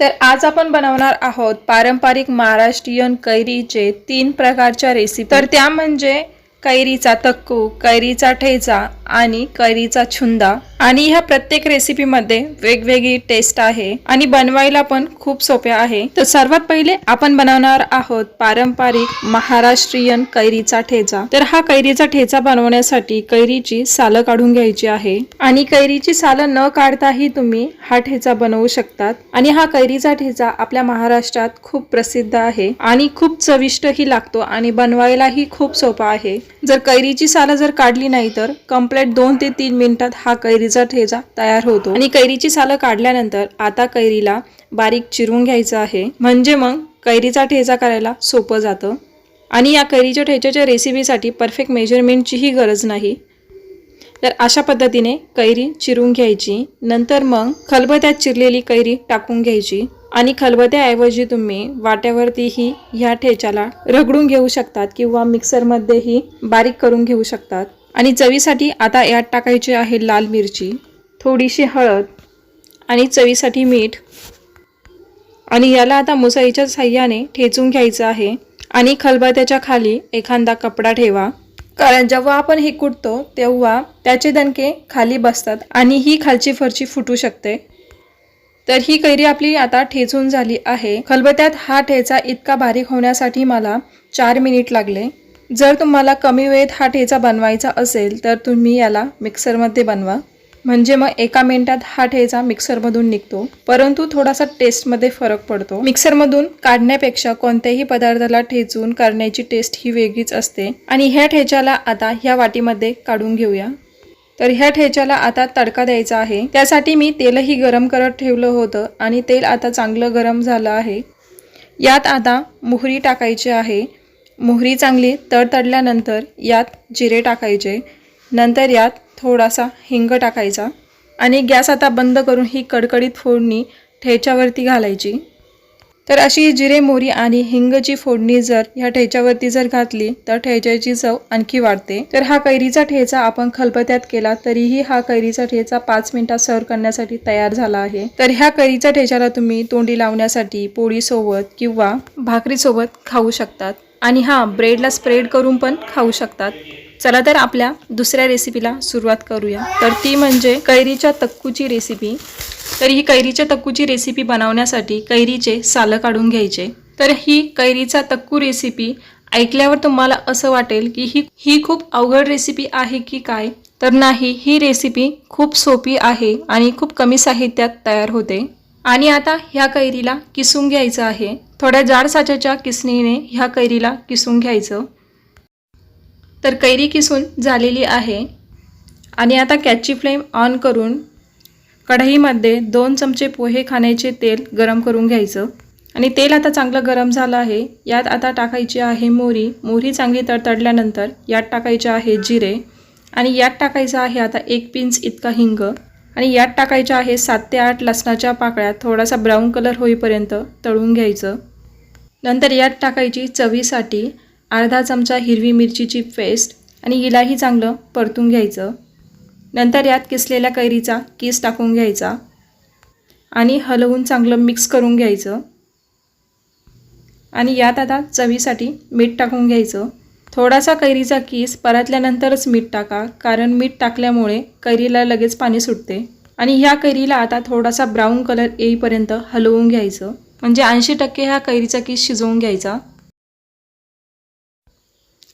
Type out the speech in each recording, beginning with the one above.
तर आज आपण बनवणार आहोत पारंपरिक महाराष्ट्रीयन कैरीचे तीन प्रकारच्या रेसिपी तर त्या म्हणजे कैरीचा तक्कू कैरीचा ठेचा आणि कैरीचा छुंदा. आणि ह्या प्रत्येक रेसिपीमध्ये वेगवेगळी टेस्ट आहे. आणि बनवायला पण खूप सोप्या आहे. तर सर्वात पहिले आपण बनवणार आहोत पारंपरिक महाराष्ट्रीयन कैरीचा ठेचा. तर हा कैरीचा ठेचा बनवण्यासाठी कैरीची सालं काढून घ्यायची आहे. आणि कैरीची सालं न काढताही तुम्ही हा ठेचा बनवू शकतात. आणि हा कैरीचा ठेचा आपल्या महाराष्ट्रात खूप प्रसिद्ध आहे. आणि खूप चविष्टही लागतो आणि बनवायलाही खूप सोपा आहे. जर कैरीची सालं जर काढली नाही तर कंप्लीट दोन ते तीन मिनिटात हा कैरीचा ठेचा तयार होतो. आणि कैरीची सालं काढल्यानंतर आता कैरीला बारीक चिरून घ्यायचं आहे. म्हणजे मग कैरीचा ठेचा करायला सोपं जातं. आणि या कैरीच्या ठेच्याच्या रेसिपीसाठी परफेक्ट मेजरमेंटचीही गरज नाही. तर अशा पद्धतीने कैरी चिरून घ्यायची. नंतर मग खलबत्यात चिरलेली कैरी टाकून घ्यायची. आणि खलबत्याऐवजी तुम्ही वाट्यावरतीही ह्या ठेच्याला रगडून घेऊ शकतात किंवा मिक्सरमध्येही बारीक करून घेऊ शकतात. आणि चवीसाठी आता यात टाकायची आहे लाल मिरची थोडीशी हळद आणि चवीसाठी मीठ. आणि याला आता मुसळीच्या साह्याने ठेचून घ्यायचं आहे. आणि खलबत्याच्या खाली एखादा कपडा ठेवा. कारण जेव्हा आपण हे कुटतो तेव्हा त्याचे दणके खाली बसतात आणि ही खालची फरची फुटू शकते. तर ही कैरी आपली आता ठेचून झाली आहे. खलबत्यात हा ठेचा इतका बारीक होण्यासाठी मला चार मिनिट लागले. जर तुम्हाला कमी वेळेत हा ठेचा बनवायचा असेल तर तुम्ही याला मिक्सरमध्ये बनवा. म्हणजे मग एका मिनिटात हा ठेचा मिक्सरमधून निघतो. परंतु थोडासा टेस्टमध्ये फरक पडतो. मिक्सरमधून काढण्यापेक्षा कोणत्याही पदार्थाला ठेचून करण्याची टेस्ट ही वेगळीच असते. आणि ह्या ठेच्याला आता ह्या वाटीमध्ये काढून घेऊया. तर ह्या ठेच्याला आता तडका द्यायचा आहे. त्यासाठी मी तेलही गरम करत ठेवलं होतं आणि तेल आता चांगलं गरम झालं आहे. यात आता मोहरी टाकायची आहे. मोहरी चांगली तडतडल्यानंतर यात जिरे टाकायचे. नंतर यात थोडासा हिंग टाकायचा आणि गॅस आता बंद करून ही कडकडीत फोडणी ठेच्यावरती घालायची. तर अशी जिरे मोरी आणि हिंगची फोडणी जर ह्या ठेच्यावरती जर घातली तर ठेच्याची चव आणखी वाढते. तर हा कैरीचा ठेचा आपण खलबत्यात केला तरीही हा कैरीचा ठेचा पाच मिनिटात सर्व करण्यासाठी तयार झाला आहे. तर ह्या कैरीच्या ठेच्याला तुम्ही तोंडी लावण्यासाठी पोळीसोबत किंवा भाकरीसोबत खाऊ शकतात. आणि हा ब्रेडला स्प्रेड करून पण खाऊ शकतात. चला तर आपल्या दुसऱ्या रेसिपीला सुरुवात करूया. तर ती म्हणजे कैरीच्या तक्कूची रेसिपी तर ही कैरीच्या तक्कूची रेसिपी बनवण्यासाठी कैरीचे सालं काढून घ्यायचे. तर ही कैरीचा तक्कू रेसिपी ऐकल्यावर तुम्हाला असं वाटेल की ही ही खूप अवघड रेसिपी आहे की काय? तर नाही ही रेसिपी खूप सोपी आहे आणि खूप कमी साहित्यात तयार होते. आणि आता ह्या कैरीला किसून घ्यायचं आहे. थोड्या जाड साच्याच्या किसणीने ह्या कैरीला किसून घ्यायचं. तर कैरी किसून झालेली आहे. आणि आता कॅची फ्लेम ऑन करून कढईमध्ये दोन चमचे पोहे खाण्याचे तेल गरम करून घ्यायचं. आणि तेल आता चांगलं गरम झालं आहे. यात आता टाकायची आहे मोहरी. मोहरी चांगली तडतडल्यानंतर यात टाकायचे आहे जिरे. आणि यात टाकायचं आहे आता एक पिंच इतका हिंग. आणि यात टाकायचे आहे सात ते आठ लसणाच्या पाकळ्या. थोडासा ब्राऊन कलर होईपर्यंत तळून घ्यायचं. नंतर यात टाकायची चवीसाठी अर्धा चमचा हिरवी मिरचीची पेस्ट आणि हिलाही चांगलं परतून घ्यायचं. नंतर यात किसलेल्या कैरीचा किस टाकून घ्यायचा आणि हलवून चांगलं मिक्स करून घ्यायचं. आणि यात आता चवीसाठी मीठ टाकून घ्यायचं. थोडासा कैरीचा कीस परतल्यानंतरच मीठ टाका कारण मीठ टाकल्यामुळे कैरीला लगेच पाणी सुटते. आणि ह्या कैरीला आता थोडासा ब्राऊन कलर येईपर्यंत हलवून घ्यायचं. म्हणजे ऐंशी टक्के ह्या कैरीचा कीस शिजवून घ्यायचा.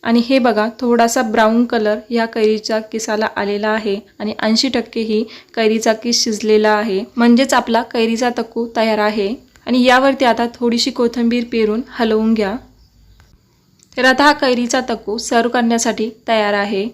आणि हे बघा थोडासा ब्राऊन कलर या कैरीच्या किसाला आलेला आहे. आणि ऐंशी टक्के ही कैरीचा किस शिजलेला आहे. म्हणजेच आपला कैरीचा तक्कू तयार आहे. आणि यावरती आता थोडीशी कोथिंबीर पेरून हलवून घ्या. तर आता हा कैरीचा तक्कू सर्व करण्यासाठी तयार आहे.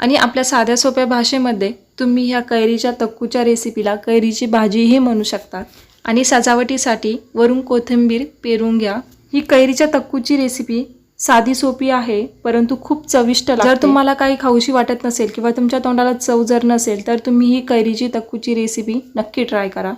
आणि आपल्या साध्या सोप्या भाषेमध्ये तुम्ही ह्या कैरीच्या तक्कूच्या रेसिपीला कैरीची भाजीही म्हणू शकता. आणि सजावटीसाठी वरून कोथिंबीर पेरून घ्या. ही कैरीच्या तक्कूची रेसिपी साधी सोपी आहे परंतु खूप चविष्ट जर तुम्हाला काही खाऊशी वाटत नसेल किंवा तुमच्या तोंडाला चव जर नसेल तर तुम्ही ही कैरीची तक्कूची रेसिपी नक्की ट्राय करा.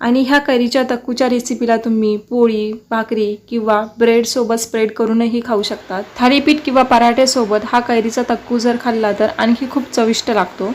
आणि ह्या कैरीच्या तक्कूच्या रेसिपीला तुम्ही पोळी भाकरी किंवा ब्रेडसोबत स्प्रेड करूनही खाऊ शकतात थालीपीठ किंवा पराठेसोबत हा कैरीचा तक्कू जर खाल्ला तर आणखी खूप चविष्ट लागतो.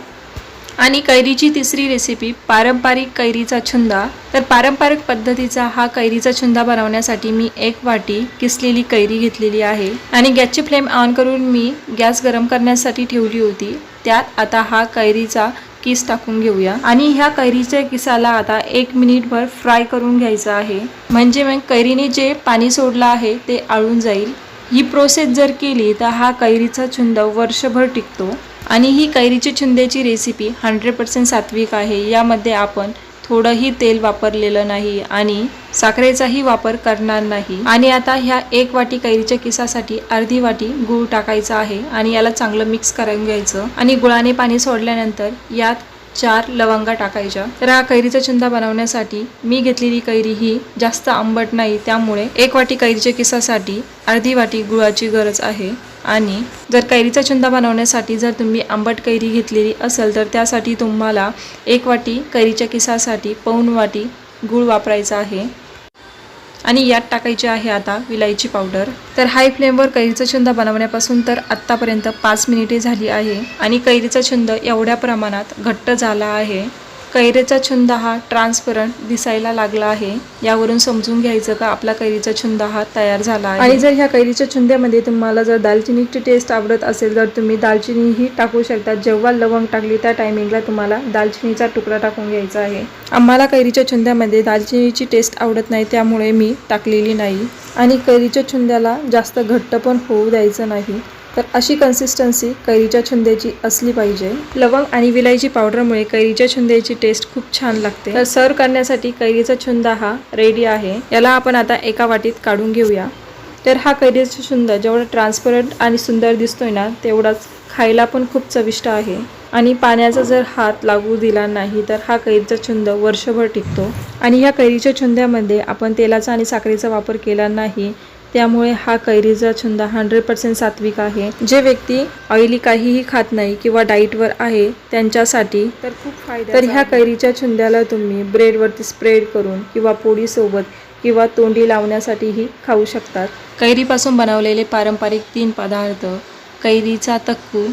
आणि कैरीची तिसरी रेसिपी पारंपरिक कैरीचा छुंदा. तर पारंपरिक पद्धतीचा हा कैरीचा छुंदा बनवण्यासाठी मी एक वाटी किसलेली कैरी घेतलेली आहे. आणि गॅसची फ्लेम ऑन करून मी गॅस गरम करण्यासाठी ठेवली होती. त्यात आता हा कैरीचा किस टाकून घेऊया. आणि ह्या कैरीच्या किसाला आता एक मिनिटभर फ्राय करून घ्यायचं आहे. म्हणजे मग कैरीने जे पाणी सोडलं आहे ते आळून जाईल. ही प्रोसेस जर केली तर हा कैरीचा छुंद वर्षभर टिकतो. आणि ही कैरीची छुंद्याची रेसिपी हंड्रेड पर्सेंट सात्विक आहे. यामध्ये आपण थोडंही तेल वापरलेलं नाही आणि साखरेचाही वापर करणार नाही. आणि आता ह्या एक वाटी कैरीच्या किसासाठी अर्धी वाटी गूळ टाकायचा आहे आणि याला चांगलं मिक्स करून घ्यायचं आणि गुळाने पाणी सोडल्यानंतर यात चार लवंगा टाकायच्या. तर हा कैरीचा चिंदा बनवण्यासाठी मी घेतलेली कैरी ही जास्त आंबट नाही त्यामुळे एक वाटी कैरीच्या किसासाठी अर्धी वाटी गुळाची गरज आहे. आणि जर कैरीचा चुंदा बनवण्यासाठी जर तुम्ही आंबट कैरी घेतलेली असेल तर त्यासाठी तुम्हाला एक वाटी कैरीच्या किसासाठी पाऊण वाटी गूळ वापरायचा आहे. आणि यात टाकायची आहे आता विलायची पावडर. तर हाय फ्लेमवर कैरीचा छंद बनवण्यापासून तर आत्तापर्यंत पाच मिनिटे झाली आहे आणि कैरीचा छंद एवढ्या प्रमाणात घट्ट झाला आहे. कैरीचा छंद हा ट्रान्सपरंट दिसायला लागला आहे. यावरून समजून घ्यायचं का आपला कैरीचा छंद हा तयार झाला आहे? आणि जर ह्या कैरीच्या छुंद्यामध्ये तुम्हाला जर दालचिनीची टेस्ट आवडत असेल तर तुम्ही दालचिनीही टाकू शकता. जेव्हा लवंग टाकली त्या टायमिंगला तुम्हाला दालचिनीचा तुकडा टाकून घ्यायचा आहे. आम्हाला कैरीच्या छुंद्यामध्ये दालचिनीची टेस्ट आवडत नाही त्यामुळे मी टाकलेली नाही. आणि कैरीच्या छुंद्याला जास्त घट्ट पण होऊ द्यायचं नाही. तर अशी कन्सिस्टन्सी कैरीच्या छुंद्याची असली पाहिजे. लवंग आणि विलायची पावडरमुळे कैरीच्या छुंद्याची टेस्ट खूप छान लागते. तर सर्व करण्यासाठी कैरीचा छुंदा हा रेडी आहे. याला आपण आता एका वाटीत काढून घेऊया. तर हा कैरीचा छुंदा जेवढा ट्रान्सपरंट आणि सुंदर दिसतोय ना तेवढाच खायला पण खूप चविष्ट आहे. आणि पाण्याचा जर हात लागू दिला नाही तर हा कैरीचा छुंद वर्षभर टिकतो. आणि ह्या कैरीच्या छुंद्यामध्ये आपण तेलाचा आणि साखरेचा वापर केला नाही त्यामुळे हा कैरीचा छंद हंड्रेड पर्सेंट सात्विक आहे. जे व्यक्ती ऑइली काहीही खात नाही किंवा डाईटवर आहे त्यांच्यासाठी तर खूप फायदा तर ह्या कैरीच्या छुंद्याला तुम्ही ब्रेडवरती स्प्रेड करून किंवा पोळीसोबत किंवा तोंडी लावण्यासाठीही खाऊ शकतात. कैरीपासून बनवलेले पारंपरिक तीन पदार्थ कैरीचा तक्कू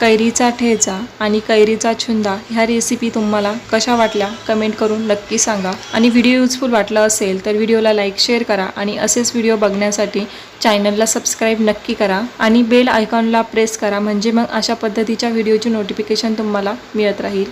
कैरीचा ठेचा आणि कैरीचा छुंदा ह्या रेसिपी तुम्हाला कशा वाटल्या कमेंट करून नक्की सांगा. आणि व्हिडिओ युजफुल वाटला असेल तर व्हिडिओला लाईक शेअर करा आणि असेच व्हिडिओ बघण्यासाठी चॅनलला सबस्क्राईब नक्की करा. आणि बेल आयकॉनला प्रेस करा म्हणजे मग अशा पद्धतीच्या व्हिडिओची नोटिफिकेशन तुम्हाला मिळत राहील.